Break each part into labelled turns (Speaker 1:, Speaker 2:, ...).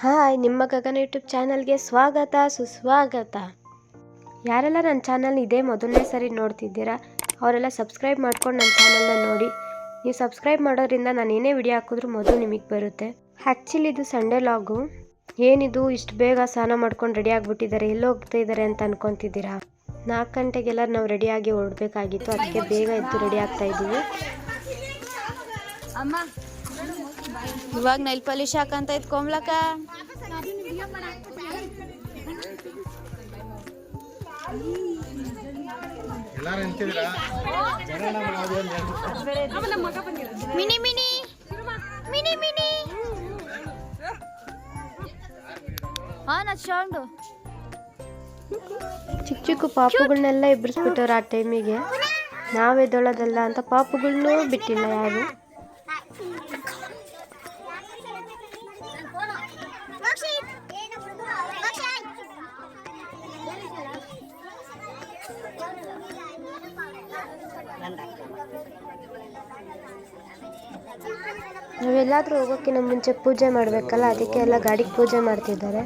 Speaker 1: Hi, ನಿಮ್ಮ ಗಗನ YouTube ಚಾನಲ್ಗೆ ಸ್ವಾಗತ, ಸುಸ್ವಾಗತ. ಯಾರೆಲ್ಲ ನನ್ನ ಚಾನಲ್ ಇದೇ ಮೊದಲನೇ ಸರಿ ನೋಡ್ತಿದ್ದೀರಾ, ಅವರೆಲ್ಲ ಸಬ್ಸ್ಕ್ರೈಬ್ ಮಾಡ್ಕೊಂಡು ನನ್ನ ಚಾನಲ್ನ ನೋಡಿ. ನೀವು ಸಬ್ಸ್ಕ್ರೈಬ್ ಮಾಡೋದ್ರಿಂದ ನಾನು ಏನೇ ವಿಡಿಯೋ ಹಾಕಿದ್ರೂ ಮೊದಲು ನಿಮಗೆ ಬರುತ್ತೆ. ಆ್ಯಕ್ಚುಲಿ ಇದು ಸಂಡೇ ಲಾಗು. ಏನಿದು, ಇಷ್ಟು ಬೇಗ ಸ್ನಾನ ಮಾಡ್ಕೊಂಡು ರೆಡಿ ಆಗಿಬಿಟ್ಟಿದ್ದಾರೆ, ಎಲ್ಲೋ ಹೋಗ್ತಾ ಇದ್ದಾರೆ ಅಂತ ಅನ್ಕೊತಿದ್ದೀರಾ? ನಾಲ್ಕು ಗಂಟೆಗೆಲ್ಲ ನಾವು ರೆಡಿಯಾಗಿ ಹೊರಡಬೇಕಾಗಿತ್ತು ಅದಕ್ಕೆ ಬೇಗ ಎದ್ದು ರೆಡಿ ಆಗ್ತಾ ಇದ್ದೀವಿ.
Speaker 2: ಇವಾಗ ನೈಲ್ ಪಾಲಿಶ್ ಹಾಕಂತ ಇತ್ತು ಕೋಮ್ಲಕ್ಕ
Speaker 3: ಎಲ್ಲಾರು ನಿಂತಿದ್ದೀರಾ
Speaker 2: ಮಿನಿ ಮಿನಿ ಮಿನಿ ಮಿನಿ. ಹಾ ನಾ ಸೌಂಡು
Speaker 1: ಚಿಕ್ಕ ಚಿಕ್ಕ ಪಾಪುಗಳನ್ನೆಲ್ಲ ಎಬ್ಬರಿಸ್ಬಿಟ್ಟವ್ರು ಆ ಟೈಮಿಗೆ ನಾವೆದ್ದೊಳೋದಲ್ಲ ಅಂತ ಪಾಪುಗಳನ್ನೂ ಬಿಟ್ಟಿಲ್ಲ ಯಾರು? ನಾವೆಲ್ಲಾದ್ರೂ ಹೋಗೋಕಿನ ಮುಂಚೆ ಪೂಜೆ ಮಾಡಬೇಕಲ್ಲ ಅದಕ್ಕೆ ಎಲ್ಲ ಗಾಡಿಗೆ ಪೂಜೆ ಮಾಡ್ತಿದ್ದಾರೆ.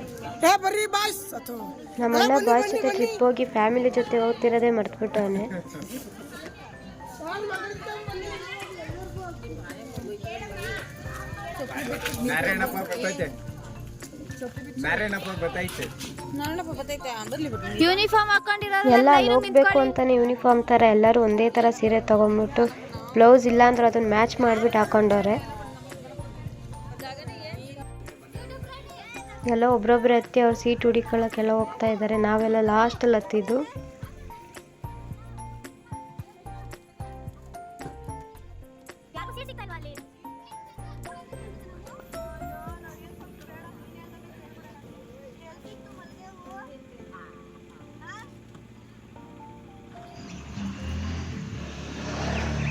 Speaker 1: ನಮ್ಮಣ್ಣ ಬಾಯ್ಸ್ ಜೊತೆ ಟ್ರಿಪ್ ಹೋಗಿ ಫ್ಯಾಮಿಲಿ ಜೊತೆ ಹೋಗ್ತಿರೋದೇ ಮರ್ತ್ಬಿಟ್ಟವನೆ.
Speaker 3: ನಾರಾಯಣಪ್ಪ ಬರ್ತೈತೆ. ನಾರಾಯಣಪ್ಪ ಬರ್ತೈತೆ.
Speaker 2: ಯೂನಿಫಾರ್ಮ್ ತರ
Speaker 1: ಎಲ್ಲ ಹೋಗ್ಬೇಕು ಅಂತಾನೆ ಯೂನಿಫಾರ್ಮ್ ಥರ ಎಲ್ಲರೂ ಒಂದೇ ತರ ಸೀರೆ ತಗೊಂಡ್ಬಿಟ್ಟು ಬ್ಲೌಸ್ ಇಲ್ಲ ಅಂದ್ರೆ ಅದನ್ನ ಮ್ಯಾಚ್ ಮಾಡ್ಬಿಟ್ಟು ಹಾಕೊಂಡವ್ರೆ. ಎಲ್ಲ ಒಬ್ರೊಬ್ರು ಹತ್ತಿ ಅವ್ರು ಸೀಟ್ ಹುಡಿಕೊಳ್ಳೋಕ್ಕೆಲ್ಲ ಹೋಗ್ತಾ ಇದ್ದಾರೆ ನಾವೆಲ್ಲ ಲಾಸ್ಟಲ್ಲಿ ಹತ್ತಿದ್ದು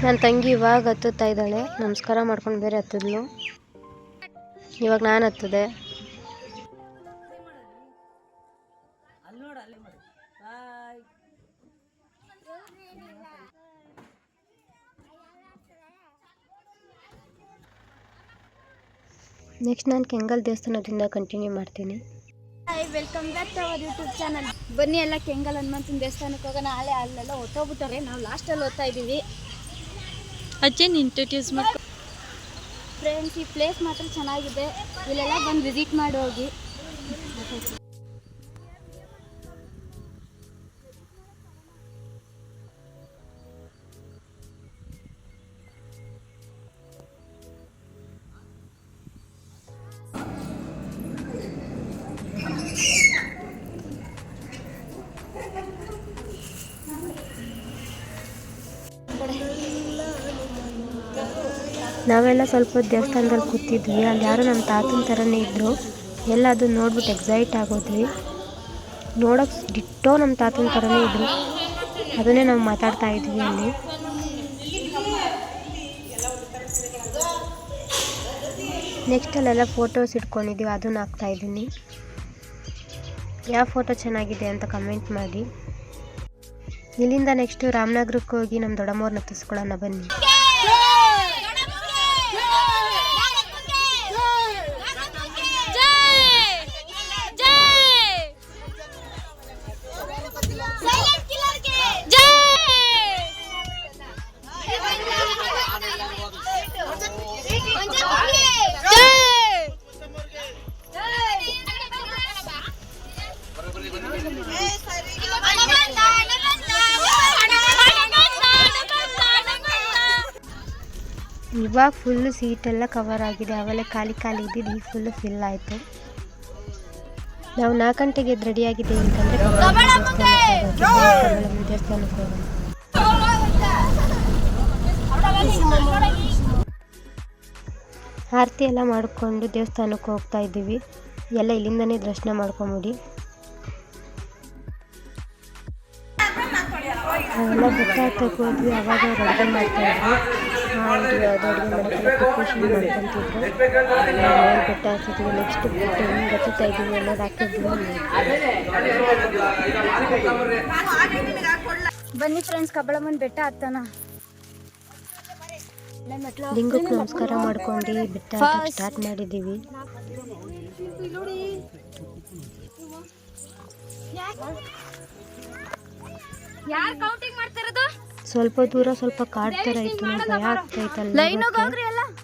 Speaker 1: ನನ್ನ ತಂಗಿ ಇವಾಗ ಹತ್ತುತ್ತಾ ಇದ್ದಾಳೆ. ನಮಸ್ಕಾರ ಮಾಡ್ಕೊಂಡು ಬೇರೆ ಹತ್ತಿದ್ಲು. ಇವಾಗ ನಾನು ಹತ್ತದೆ. ನೆಕ್ಸ್ಟ್ ನಾನು ಕೆಂಗಲ್ ದೇವಸ್ಥಾನದಿಂದ ಕಂಟಿನ್ಯೂ ಮಾಡ್ತೀನಿ.
Speaker 2: Hi welcome back to our YouTube channel ಬನ್ನಿ ಎಲ್ಲ ಕೆಂಗಲ್ ಹನುಮಂತನ ದೇವಸ್ಥಾನಕ್ಕೆ ಹೋಗೋಣ. ನಾಳೆ ಅಲ್ಲೆಲ್ಲ ಹೊತ್ತೋಗ್ಬಿಟ್ಟಾರೆ ನಾವು ಲಾಸ್ಟಲ್ಲಿ ಓದ್ತಾ ಇದ್ದೀವಿ.
Speaker 4: ಅಜ್ಜನ್ ಇಂಟ್ರೊಡ್ಯೂಸ್ ಮಾಡ್ಕೊ.
Speaker 2: ಫ್ರೆಂಡ್ಸ್ ಈ ಪ್ಲೇಸ್ ಮಾತ್ರ ಚೆನ್ನಾಗಿದೆ. ಇಲ್ಲೆಲ್ಲ ಬಂದು ವಿಸಿಟ್ ಮಾಡಿ ಹೋಗಿ.
Speaker 1: ನಾವೆಲ್ಲ ಸ್ವಲ್ಪ ದೇವಸ್ಥಾನದಲ್ಲಿ ಕೂತಿದ್ವಿ. ಅಲ್ಲಿ ಯಾರೋ ನಮ್ಮ ತಾತನ ಥರನೇ ಇದ್ದರು ಎಲ್ಲ ಅದು ನೋಡ್ಬಿಟ್ಟು ಎಕ್ಸೈಟ್ ಆಗೋದ್ವಿ. ನೋಡೋಕೆ ಡಿಟ್ಟೋ ನಮ್ಮ ತಾತನ ಥರನೇ ಇದ್ದರು ಅದನ್ನೇ ನಾವು ಮಾತಾಡ್ತಾ ಇದ್ವಿ ಅಲ್ಲಿ ನೆಕ್ಸ್ಟ್ ಅಲ್ಲೆಲ್ಲ ಫೋಟೋಸ್ ಇಟ್ಕೊಂಡಿದ್ದೀವಿ ಅದನ್ನ ಹಾಕ್ತಾಯಿದ್ದೀನಿ ಯಾವ ಫೋಟೋ ಚೆನ್ನಾಗಿದೆ ಅಂತ ಕಮೆಂಟ್ ಮಾಡಿ. ಇಲ್ಲಿಂದ ನೆಕ್ಸ್ಟು ರಾಮನಗರಕ್ಕೆ ಹೋಗಿ ನಮ್ಮ ದೊಡ್ಡಮ್ಮವ್ರನ್ನ ತಿಸ್ಕೊಳ್ಳೋಣ ಬನ್ನಿ. ಇವಾಗ ಫುಲ್ಲು ಸೀಟೆಲ್ಲ ಕವರ್ ಆಗಿದೆ. ಆಮೇಲೆ ಖಾಲಿ ಖಾಲಿ ಇದ್ದಿದ್ದು ಈಗ ಫುಲ್ಲು ಫಿಲ್ ಆಯಿತು. ನಾವು ನಾಲ್ಕು ಗಂಟೆಗೆ ಎದ್ದು ರೆಡಿ ಆಗಿದೆ ಅಂತಂದರೆ ದೇವಸ್ಥಾನಕ್ಕೆ ಹೋಗೋಣ. ಆರತಿ ಎಲ್ಲ ಮಾಡಿಕೊಂಡು ದೇವಸ್ಥಾನಕ್ಕೆ ಹೋಗ್ತಾ ಇದ್ದೀವಿ. ಎಲ್ಲ ಇಲ್ಲಿಂದನೇ ದರ್ಶನ ಮಾಡ್ಕೊಂಬಿಡಿ. ಎಲ್ಲ ಬುಕ್ಕ ಹತ್ತಕ್ಕೆ ಹೋದ್ವಿ ಅವಾಗ ಅವ್ರು ಅಡುಗೆ ಮಾಡಿದ್ವಿ ಅಡುಗೆ ಬೆಟ್ಟ ಹಾಕಿದ್ವಿ ನೆಕ್ಸ್ಟ್ ಬೆಟ್ಟ ಹೆಂಗೆ ಅನ್ನೋದು ಹಾಕಿದ್ವಿ
Speaker 2: ಬನ್ನಿ ಫ್ರೆಂಡ್ಸ್ ಕಬ್ಬಳಮ್ಮನ ಬೆಟ್ಟ ಹತ್ತನ
Speaker 1: ಲಿಂಗಕ್ಕೆ ನಮಸ್ಕಾರ ಮಾಡ್ಕೊಂಡು ಬೆಟ್ಟ ಸ್ಟಾರ್ಟ್ ಮಾಡಿದ್ದೀವಿ.
Speaker 2: ಯಾರು ಕೌಂಟಿಂಗ್ ಮಾಡ್ತಿರೋದು?
Speaker 1: ಸ್ವಲ್ಪ ದೂರ ಸ್ವಲ್ಪ ಕಾಡ್ ಥರ ಇತ್ತು ಭಯ
Speaker 2: ಎಲ್ಲ.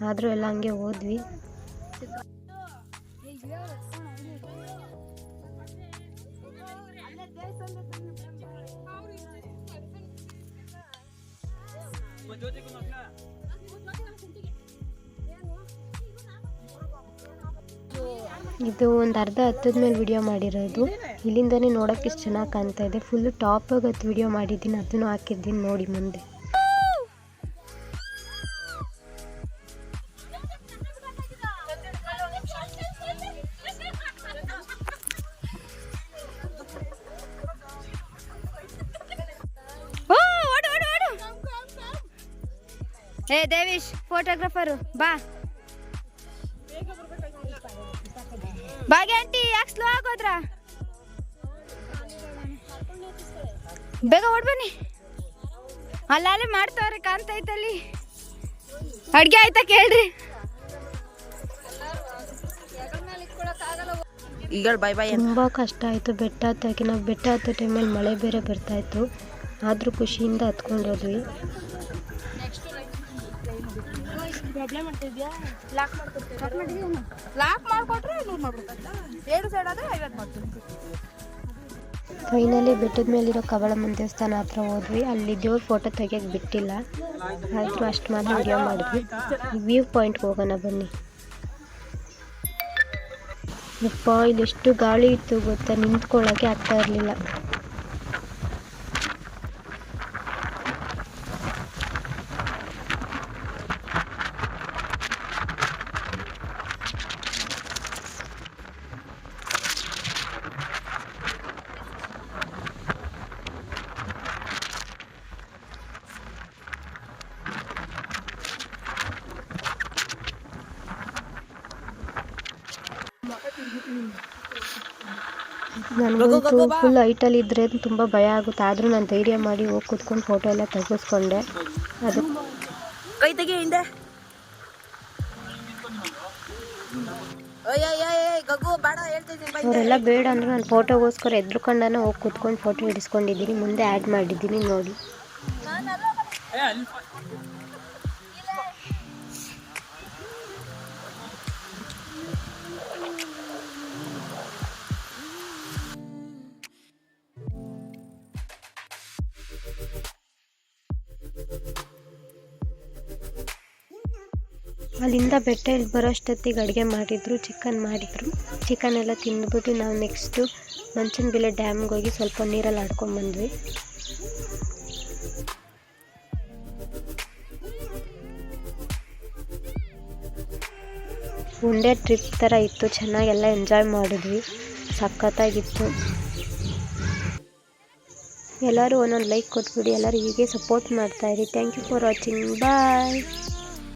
Speaker 1: ಆದರೂ ಎಲ್ಲ ಹಂಗೆ ಹೋದ್ವಿ. ಇದು ಒಂದು ಅರ್ಧ ಹತ್ತದ ಮೇಲೆ ವಿಡಿಯೋ ಮಾಡಿರೋದು. ಇಲ್ಲಿಂದನೇ ನೋಡೋಕೆ ಇಷ್ಟು ಚೆನ್ನಾಗಿ ಕಾಣ್ತಾ ಇದೆ. ಫುಲ್ಲು ಟಾಪಾಗಿ ಹತ್ತು ವಿಡಿಯೋ ಮಾಡಿದ್ದೀನಿ. ಅದನ್ನು ಹಾಕಿದ್ದೀನಿ ನೋಡಿ ಮುಂದೆ.
Speaker 2: ಏ, ದೇವೀಶ್ ಫೋಟೋಗ್ರಾಫರು ಬಾ. ಬಾಗೆ ಆಂಟಿ ಯಾಕೆ ಸ್ಲೋ ಆಗೋದ್ರ ಬೇಗ ಓಡ್ ಬನ್ನಿ ಅಲ್ಲೇ ಮಾಡ್ತಾವ್ರಿ ಕಾಣ್ತೈತಲ್ಲಿ. ಅಡ್ಗೆ ಆಯ್ತಾ ಕೇಳ್ರಿ.
Speaker 1: ತುಂಬ ಕಷ್ಟ ಆಯಿತು ಬೆಟ್ಟ ಹತ್ತೋಕೆ ನಾವು ಬೆಟ್ಟ ಹತ್ತೋ ಟೈಮಲ್ಲಿ ಮಳೆ ಬೇರೆ ಬರ್ತಾಯಿತ್ತು ಆದರೂ ಖುಷಿಯಿಂದ ಹತ್ಕೊಂಡು ಹೋದ್ವಿ.
Speaker 2: ಲಾಕ್ ಮಾಡ್ಕೊಟ್ರೆ ನೂರು ಮಾಡ್ಬೇಕಾ ಎರಡು ಸೈಡ್ ಆದ್ರೆ ಐವತ್ತು ಮಾಡ್ತೀನಿ.
Speaker 1: ಫೈನಲಿ ಬೆಟ್ಟದ ಮೇಲಿರೋ ಕವಳಮ್ಮನ ದೇವಸ್ಥಾನ ಹತ್ರ ಹೋದ್ವಿ. ಅಲ್ಲಿ ದೇವ್ರ ಫೋಟೋ ತೆಗಿಯಕ್ ಬಿಟ್ಟಿಲ್ಲ. ಆದರೂ ಅಷ್ಟು ಮಾತ್ರ ವಿಡಿಯೋ ಮಾಡಿದ್ವಿ. ವ್ಯೂ ಪಾಯಿಂಟ್ಗೆ ಹೋಗೋಣ ಬನ್ನಿ. ಅಪ್ಪ ಇಲ್ಲಿ ಎಷ್ಟು ಗಾಳಿ ಇತ್ತು ಗೊತ್ತಾ? ನಿಂತ್ಕೊಳ್ಳೋಕೆ ಆಗ್ತಾ ಇರಲಿಲ್ಲ. ನನಗಂತೂ ಫುಲ್ ಹೈಟಲ್ಲಿ ಇದ್ದರೆ ತುಂಬ ಭಯ ಆಗುತ್ತೆ. ಆದರೂ ನಾನು ಧೈರ್ಯ ಮಾಡಿ ಹೋಗಿ ಕೂತ್ಕೊಂಡು ಫೋಟೋ ಎಲ್ಲ ತೆಗೆಸ್ಕೊಂಡೆ. ಅದು
Speaker 2: ಕೈ ತೆಗಿ ಹಿಂದೆ. ಗಗು ಬೇಡ ಹೇಳ್ತಿದ್ದೀನಿ
Speaker 1: ಅವರೆಲ್ಲ ಬೇಡ ಅಂದ್ರೆ ನಾನು ಫೋಟೋಗೋಸ್ಕರ ಎದ್ರುಕೊಂಡಾನೆ ಹೋಗಿ ಕೂತ್ಕೊಂಡು ಫೋಟೋ ಹಿಡಿಸ್ಕೊಂಡಿದ್ದೀನಿ. ಮುಂದೆ ಆ್ಯಡ್ ಮಾಡಿದ್ದೀನಿ ನೋಡಿ. ಅಲ್ಲಿಂದ ಬೆಟ್ಟ ಇಲ್ಲಿ ಬರೋಷ್ಟೊತ್ತಿಗೆ ಅಡುಗೆ ಮಾಡಿದರು ಚಿಕನ್ ಮಾಡಿದರು. ಚಿಕನ್ ಎಲ್ಲ ತಿಂದ್ಬಿಟ್ಟು ನಾವು ನೆಕ್ಸ್ಟು ಮಂಚನಬಿಲೆ ಡ್ಯಾಮ್ಗೆ ಹೋಗಿ ಸ್ವಲ್ಪ ನೀರಲ್ಲಿ ಆಡ್ಕೊಂಡ್ಬಂದ್ವಿ ಬಂದ್ವಿ. ಡೇ ಟ್ರಿಪ್ ಥರ ಇತ್ತು, ಚೆನ್ನಾಗೆಲ್ಲ ಎಂಜಾಯ್ ಮಾಡಿದ್ವಿ. ಸಖತ್ತಾಗಿತ್ತು. ಎಲ್ಲರೂ ಒಂದೊಂದು ಲೈಕ್ ಕೊಟ್ಬಿಡಿ, ಎಲ್ಲರೂ ಹೀಗೆ support ಮಾಡ್ತಾಯಿರಿ thank you for watching bye